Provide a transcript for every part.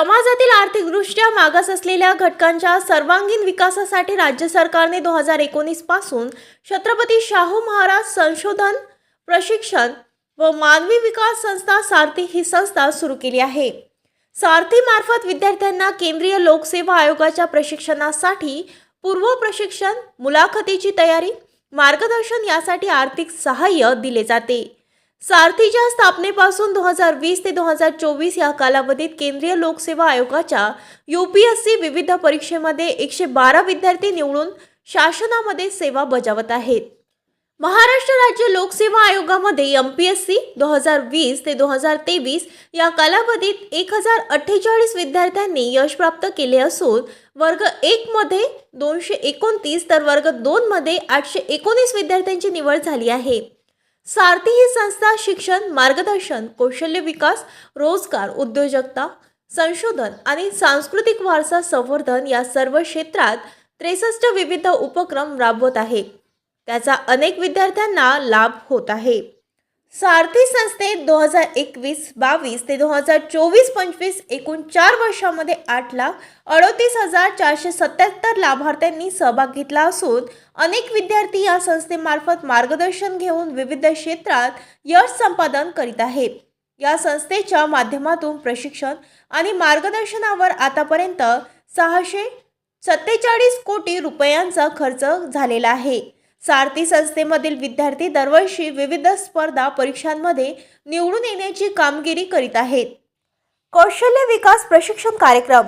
समाजातील आर्थिकदृष्ट्या मागास असलेल्या घटकांच्या सर्वांगीण विकासासाठी राज्य सरकारने दोन हजार एकोणीसपासून छत्रपती शाहू महाराज संशोधन प्रशिक्षण व मानवी विकास संस्था सारथी ही संस्था सुरू केली आहे. सारथी मार्फत विद्यार्थ्यांना केंद्रीय लोकसेवा आयोगाच्या प्रशिक्षणासाठी पूर्व प्रशिक्षण मुलाखतीची तयारी मार्गदर्शन यासाठी आर्थिक सहाय्य दिले जाते. सारथीच्या स्थापनेपासून दोन हजार वीस ते दोन हजार चोवीस या कालावधीत केंद्रीय लोकसेवा आयोगाच्या यू पी एस सी विविध परीक्षेमध्ये एकशे बारा विद्यार्थी निवडून शासनामध्ये सेवा बजावत आहेत. महाराष्ट्र राज्य लोकसेवा आयोगामध्ये एम पी एस सी दोन हजार वीस ते दोन हजार तेवीस या कालावधीत एक हजार अठ्ठेचाळीस विद्यार्थ्यांनी यश प्राप्त केले असून वर्ग एकमध्ये दोनशे एकोणतीस तर वर्ग दोनमध्ये आठशे एकोणीस विद्यार्थ्यांची निवड झाली आहे. सारथी ही संस्था शिक्षण मार्गदर्शन कौशल्य विकास रोजगार उद्योजकता संशोधन आणि सांस्कृतिक वारसा संवर्धन या सर्व क्षेत्रात त्रेसष्ट विविध उपक्रम राबवत आहे. त्याचा अनेक विद्यार्थ्यांना लाभ होत आहे. सारथी संस्थेत दोन हजार एकवीस बावीस ते दोन हजार चोवीस पंचवीस एकूण चार वर्षामध्ये आठ लाख अडतीस हजार चारशे सत्याहत्तर लाभार्थ्यांनी सहभाग घेतला असून अनेक विद्यार्थी या संस्थेमार्फत मार्गदर्शन घेऊन विविध क्षेत्रात यश संपादन करीत आहेत या संस्थेच्या माध्यमातून प्रशिक्षण आणि मार्गदर्शनावर आतापर्यंत सहाशे सत्तेचाळीस कोटी रुपयांचा खर्च झालेला आहे. सारथी संस्थेमधील विद्यार्थी दरवर्षी विविध स्पर्धा परीक्षांमध्ये निवडून येण्याची कामगिरी करीत आहेत. कौशल्य विकास प्रशिक्षण कार्यक्रम.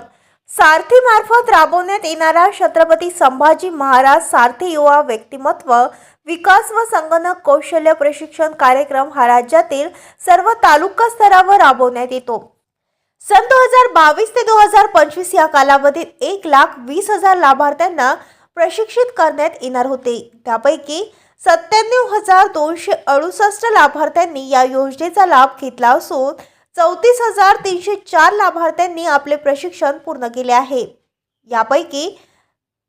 सारथी मार्फत राबवण्यात येणारा छत्रपती संभाजी महाराज सारथी युवा व्यक्तिमत्व विकास व संगणक कौशल्य प्रशिक्षण कार्यक्रम हा राज्यातील सर्व तालुका स्तरावर राबवण्यात येतो. सन दोन हजार बावीस ते दोन हजार पंचवीस या कालावधीत एक लाख वीस हजार लाभार्थ्यांना प्रशिक्षित करण्यात येणार होते. त्यापैकी सत्त्याण्णव हजार दोनशे अडुसष्ट लाभार्थ्यांनी या योजनेचा लाभ घेतला असून चौतीस हजार तीनशे चार लाभार्थ्यांनी आपले प्रशिक्षण पूर्ण केले आहे. यापैकी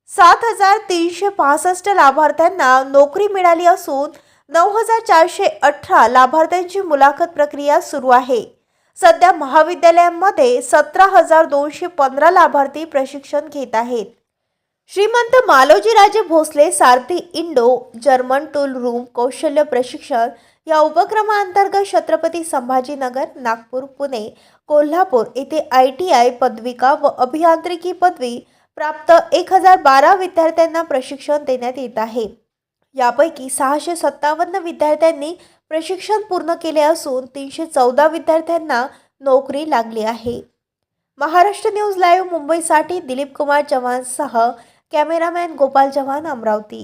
सात हजार तीनशे पासष्ट लाभार्थ्यांना नोकरी मिळाली असून नऊ हजार चारशे अठरा लाभार्थ्यांची मुलाखत प्रक्रिया सुरू आहे. सध्या महाविद्यालयांमध्ये सतरा हजार दोनशे पंधरा लाभार्थी प्रशिक्षण घेत आहेत. Shrimant Malojiraje Bhosale Sarathi Indo German tool room कौशल्य प्रशिक्षण या उपक्रमांतर्गत छत्रपती संभाजीनगर नागपूर पुणे कोल्हापूर येथे आय टी आय पदविका व अभियांत्रिकी पदवी प्राप्त एक हजार बारा विद्यार्थ्यांना प्रशिक्षण देण्यात येत आहे. यापैकी सहाशे सत्तावन्न विद्यार्थ्यांनी प्रशिक्षण पूर्ण केले असून तीनशे चौदा विद्यार्थ्यांना नोकरी लागली आहे. महाराष्ट्र न्यूज लाईव्ह मुंबईसाठी दिलीप कुमार चव्हाणसह कॅमेरामॅन गोपाल चव्हाण अमरावती